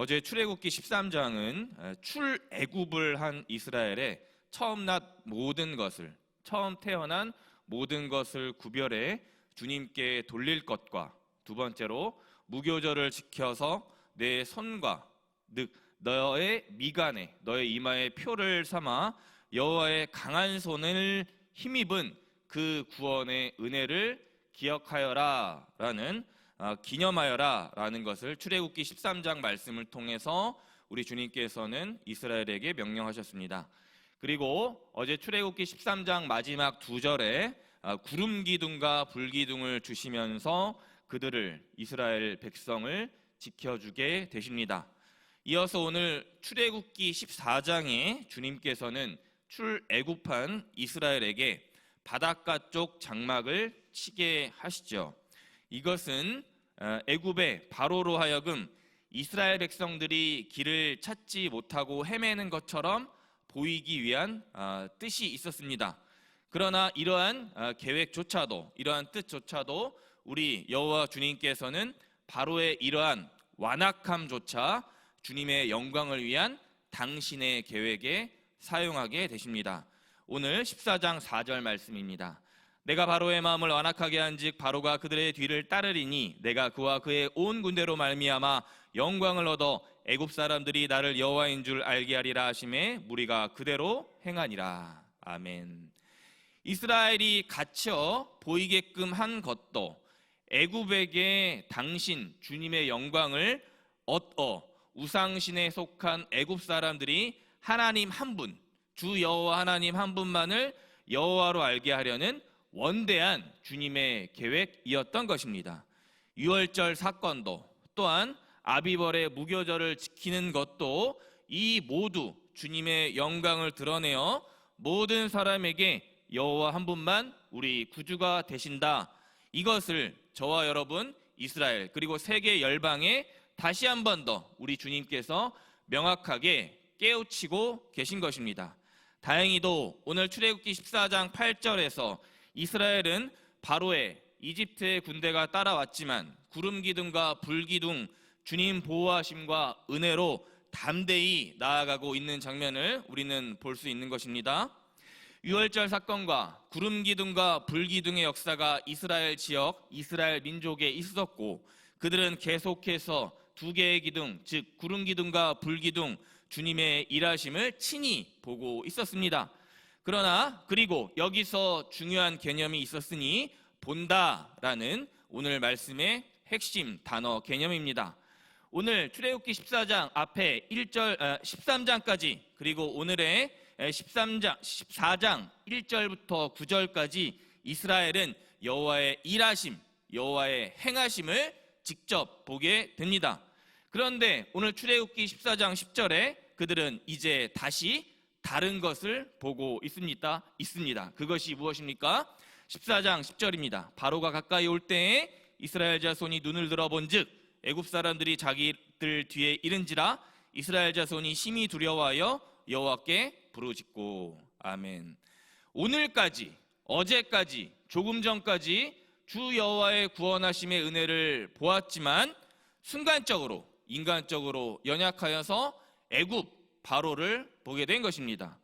어제 출애굽기 13장은 출애굽을 한 이스라엘의 처음 났 모든 것을 처음 태어난 모든 것을 구별해 주님께 돌릴 것과 두 번째로 무교절을 지켜서 내 손과 즉 너의 미간에 너의 이마에 표를 삼아 여호와의 강한 손을 힘입은 그 구원의 은혜를 기억하여라라는 아, 기념하여라라는 것을 출애굽기 13장 말씀을 통해서 우리 주님께서는 이스라엘에게 명령하셨습니다. 그리고 어제 출애굽기 13장 마지막 두 절에 아, 구름 기둥과 불 기둥을 주시면서 그들을 이스라엘 백성을 지켜주게 되십니다. 이어서 오늘 출애굽기 14장에 주님께서는 출애굽한 이스라엘에게 바닷가 쪽 장막을 치게 하시죠. 이것은 어, 애굽의 바로로 하여금 이스라엘 백성들이 길을 찾지 못하고 헤매는 것처럼 보이기 위한 어, 뜻이 있었습니다. 그러나 이러한 어, 계획조차도 이러한 뜻조차도 우리 여호와 주님께서는 바로의 이러한 완악함조차 주님의 영광을 위한 당신의 계획에 사용하게 되십니다. 오늘 14장 4절 말씀입니다. 내가 바로의 마음을 완악하게 한즉 바로가 그들의 뒤를 따르리니 내가 그와 그의 온 군대로 말미암아 영광을 얻어 애굽 사람들이 나를 여호와인 줄 알게 하리라 하심에 무리가 그대로 행하니라. 아멘. 이스라엘이 갇혀 보이게끔 한 것도 애굽에게 당신 주님의 영광을 얻어 우상신에 속한 애굽 사람들이 하나님 한 분, 주 여호와 하나님 한 분만을 여호와로 알게 하려는 원대한 주님의 계획이었던 것입니다. 유월절 사건도 또한 아비벌의 무교절을 지키는 것도 이 모두 주님의 영광을 드러내어 모든 사람에게 여호와 한 분만 우리 구주가 되신다. 이것을 저와 여러분 이스라엘 그리고 세계 열방에 다시 한 번 더 우리 주님께서 명확하게 깨우치고 계신 것입니다. 다행히도 오늘 출애굽기 14장 8절에서 이스라엘은 바로의 이집트의 군대가 따라왔지만 구름 기둥과 불 기둥 주님 보호하심과 은혜로 담대히 나아가고 있는 장면을 우리는 볼 수 있는 것입니다. 유월절 사건과 구름 기둥과 불 기둥의 역사가 이스라엘 지역, 이스라엘 민족에 있었고 그들은 계속해서 두 개의 기둥, 즉 구름 기둥과 불 기둥 주님의 일하심을 친히 보고 있었습니다. 그러나 그리고 여기서 중요한 개념이 있었으니 본다라는 오늘 말씀의 핵심 단어 개념입니다. 오늘 출애굽기 14장 앞에 1절 13장까지 그리고 오늘의 13장 14장 1절부터 9절까지 이스라엘은 여호와의 일하심, 여호와의 행하심을 직접 보게 됩니다. 그런데 오늘 출애굽기 14장 10절에 그들은 이제 다시 다른 것을 보고 있습니다. 있습니다. 그것이 무엇입니까? 14장 10절입니다. 바로가 가까이 올 때에 이스라엘 자손이 눈을 들어본즉 애굽 사람들이 자기들 뒤에 이른지라 이스라엘 자손이 심히 두려워하여 여호와께 부르짖고 아멘. 오늘까지 어제까지 조금 전까지 주 여호와의 구원하심의 은혜를 보았지만 순간적으로 인간적으로 연약하여서 애굽 바로를 보게 된 것입니다.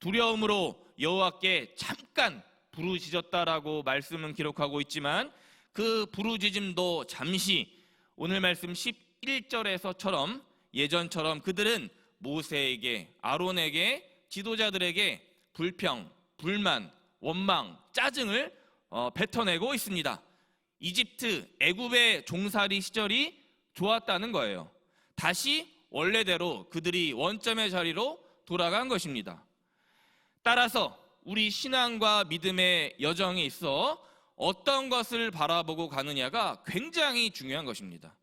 두려움으로 여호와께 잠깐 부르짖었다라고 말씀은 기록하고 있지만 그 부르짖음도 잠시 오늘 말씀 11절에서처럼 예전처럼 그들은 모세에게 아론에게 지도자들에게 불평, 불만, 원망, 짜증을 어, 뱉어내고 있습니다. 이집트 애굽의 종살이 시절이 좋았다는 거예요. 다시 원래대로 그들이 원점의 자리로 돌아간 것입니다. 따라서 우리 신앙과 믿음의 여정에 있어 어떤 것을 바라보고 가느냐가 굉장히 중요한 것입니다.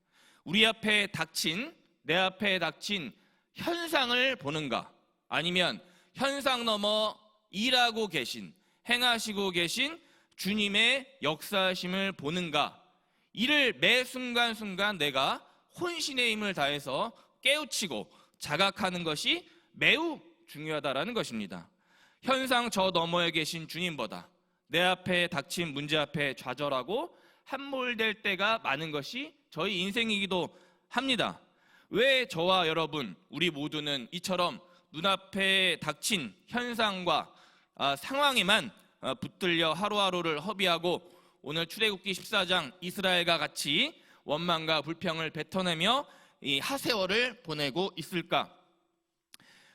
우리 앞에 닥친, 내 앞에 닥친 현상을 보는가? 아니면 현상 넘어 일하고 계신, 행하시고 계신 주님의 역사심을 보는가? 이를 매 순간순간 내가 혼신의 힘을 다해서 깨우치고 자각하는 것이 매우 중요하다라는 것입니다. 현상 저 너머에 계신 주님보다 내 앞에 닥친 문제 앞에 좌절하고 함몰될 때가 많은 것이 저희 인생이기도 합니다. 왜 저와 여러분, 우리 모두는 이처럼 눈앞에 닥친 현상과 아, 상황에만 아, 붙들려 하루하루를 허비하고 오늘 출애굽기 14장 이스라엘과 같이 원망과 불평을 뱉어내며 이 하세월을 보내고 있을까?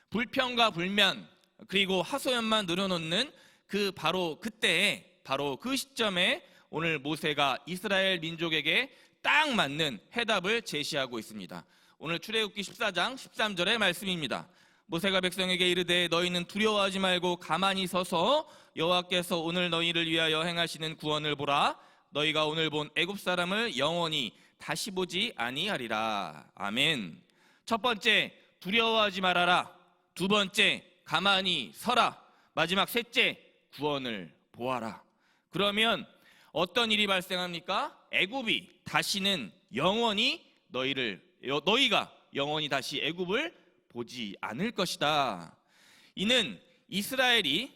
불평과 불면 그리고 하소연만 늘어놓는 그 바로 그때에 바로 그 시점에 오늘 모세가 이스라엘 민족에게 딱 맞는 해답을 제시하고 있습니다. 오늘 출애굽기 14장 13절의 말씀입니다. 모세가 백성에게 이르되 너희는 두려워하지 말고 가만히 서서 여호와께서 오늘 너희를 위하여 행하시는 구원을 보라 너희가 오늘 본 애굽 사람을 영원히 다시 보지 아니하리라. 아멘. 첫 번째 두려워하지 말아라. 두 번째 가만히 서라. 마지막 셋째 구원을 보아라. 그러면 어떤 일이 발생합니까? 애굽이 다시는 영원히 너희를 여- 너희가 영원히 다시 애굽을 보지 않을 것이다. 이는 이스라엘이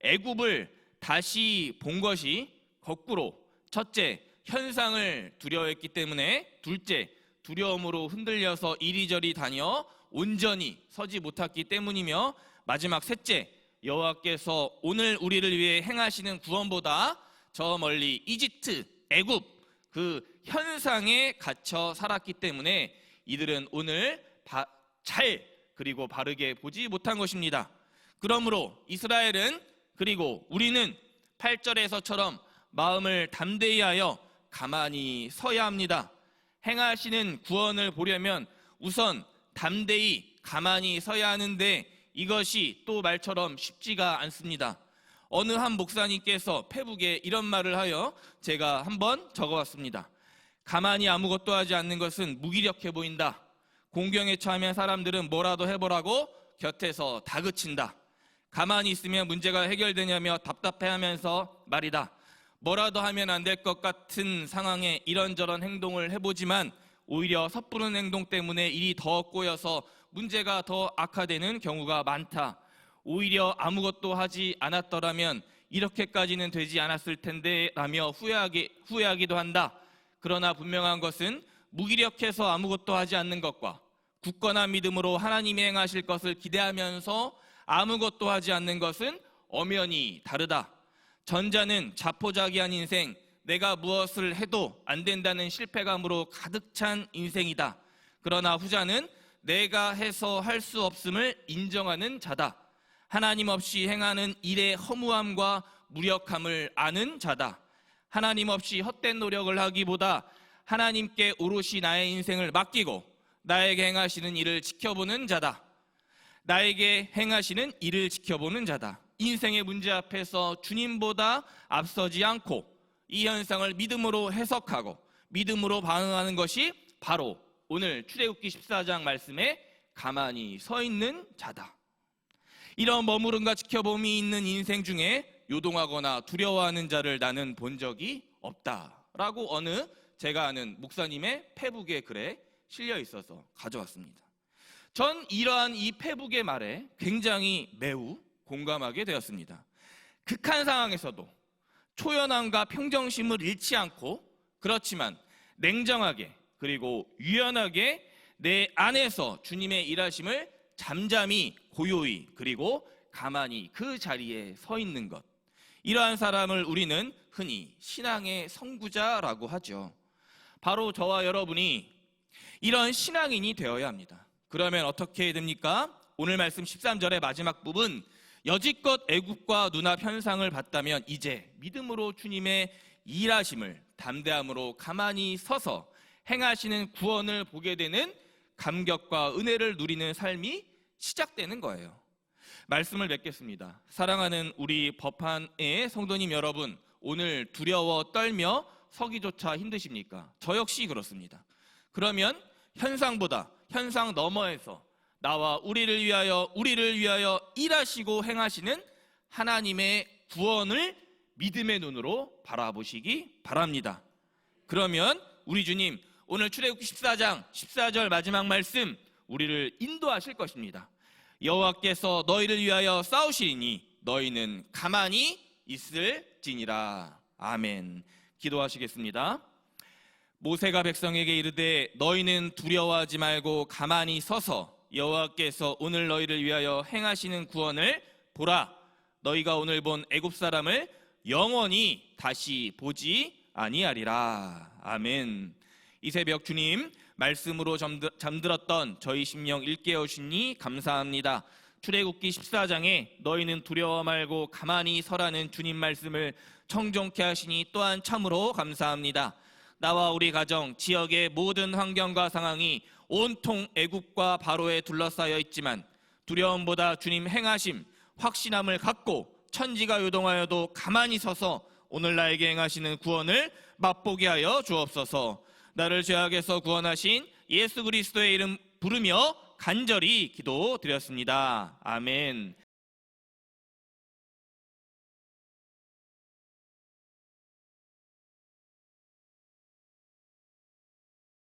애굽을 다시 본 것이 거꾸로 첫째 현상을 두려워했기 때문에 둘째 두려움으로 흔들려서 이리저리 다녀 온전히 서지 못했기 때문이며 마지막 셋째 여호와께서 오늘 우리를 위해 행하시는 구원보다 저 멀리 이집트 애굽 그 현상에 갇혀 살았기 때문에 이들은 오늘 바- 잘 그리고 바르게 보지 못한 것입니다. 그러므로 이스라엘은 그리고 우리는 8절에서처럼 마음을 담대히 하여 가만히 서야 합니다. 행하시는 구원을 보려면 우선 담대히 가만히 서야 하는데 이것이 또 말처럼 쉽지가 않습니다. 어느 한 목사님께서 페북에 이런 말을 하여 제가 한번 적어왔습니다. 가만히 아무것도 하지 않는 것은 무기력해 보인다. 공경에 처하면 사람들은 뭐라도 해보라고 곁에서 다그친다. 가만히 있으면 문제가 해결되냐며 답답해하면서 말이다. 뭐라도 하면 안 될 것 같은 상황에 이런저런 행동을 해보지만 오히려 섣부른 행동 때문에 일이 더 꼬여서 문제가 더 악화되는 경우가 많다. 오히려 아무것도 하지 않았더라면 이렇게까지는 되지 않았을 텐데 라며 후회하기, 후회하기도 한다. 그러나 분명한 것은 무기력해서 아무것도 하지 않는 것과 굳건한 믿음으로 하나님이 행하실 것을 기대하면서 아무것도 하지 않는 것은 엄연히 다르다. 전자는 자포자기한 인생, 내가 무엇을 해도 안 된다는 실패감으로 가득 찬 인생이다. 그러나 후자는 내가 해서 할 수 없음을 인정하는 자다. 하나님 없이 행하는 일의 허무함과 무력함을 아는 자다. 하나님 없이 헛된 노력을 하기보다 하나님께 오롯이 나의 인생을 맡기고 나에게 행하시는 일을 지켜보는 자다. 나에게 행하시는 일을 지켜보는 자다. 인생의 문제 앞에서 주님보다 앞서지 않고 이 현상을 믿음으로 해석하고 믿음으로 반응하는 것이 바로 오늘 출애굽기 14장 말씀에 가만히 서 있는 자다. 이런 머무름과 지켜봄이 있는 인생 중에 요동하거나 두려워하는 자를 나는 본 적이 없다라고 어느 제가 아는 목사님의 페북의 글에 실려 있어서 가져왔습니다. 전 이러한 이 페북의 말에 굉장히 매우 공감하게 되었습니다. 극한 상황에서도 초연함과 평정심을 잃지 않고 그렇지만 냉정하게 그리고 유연하게 내 안에서 주님의 일하심을 잠잠히 고요히 그리고 가만히 그 자리에 서 있는 것. 이러한 사람을 우리는 흔히 신앙의 선구자라고 하죠. 바로 저와 여러분이 이런 신앙인이 되어야 합니다. 그러면 어떻게 됩니까? 오늘 말씀 13절의 마지막 부분 여지껏 애국과 눈앞 현상을 봤다면 이제 믿음으로 주님의 일하심을 담대함으로 가만히 서서 행하시는 구원을 보게 되는 감격과 은혜를 누리는 삶이 시작되는 거예요. 말씀을 맺겠습니다. 사랑하는 우리 법한의 성도님 여러분, 오늘 두려워 떨며 서기조차 힘드십니까? 저 역시 그렇습니다. 그러면 현상보다 현상 너머에서 나와 우리를 위하여 우리를 위하여 일하시고 행하시는 하나님의 구원을 믿음의 눈으로 바라보시기 바랍니다. 그러면 우리 주님 오늘 출애굽기 14장 14절 마지막 말씀 우리를 인도하실 것입니다. 여호와께서 너희를 위하여 싸우시리니 너희는 가만히 있을지니라. 아멘. 기도하시겠습니다. 모세가 백성에게 이르되 너희는 두려워하지 말고 가만히 서서 여호와께서 오늘 너희를 위하여 행하시는 구원을 보라. 너희가 오늘 본 애굽 사람을 영원히 다시 보지 아니하리라. 아멘. 이 새벽 주님 말씀으로 잠들- 잠들었던 저희 심령 일깨우시니 감사합니다. 출애굽기 14장에 너희는 두려워 말고 가만히 서라는 주님 말씀을 청종케 하시니 또한 참으로 감사합니다. 나와 우리 가정, 지역의 모든 환경과 상황이 온통 애국과 바로에 둘러싸여 있지만 두려움보다 주님 행하심, 확신함을 갖고 천지가 요동하여도 가만히 서서 오늘 나에게 행하시는 구원을 맛보게 하여 주옵소서. 나를 죄악에서 구원하신 예수 그리스도의 이름 부르며 간절히 기도드렸습니다. 아멘.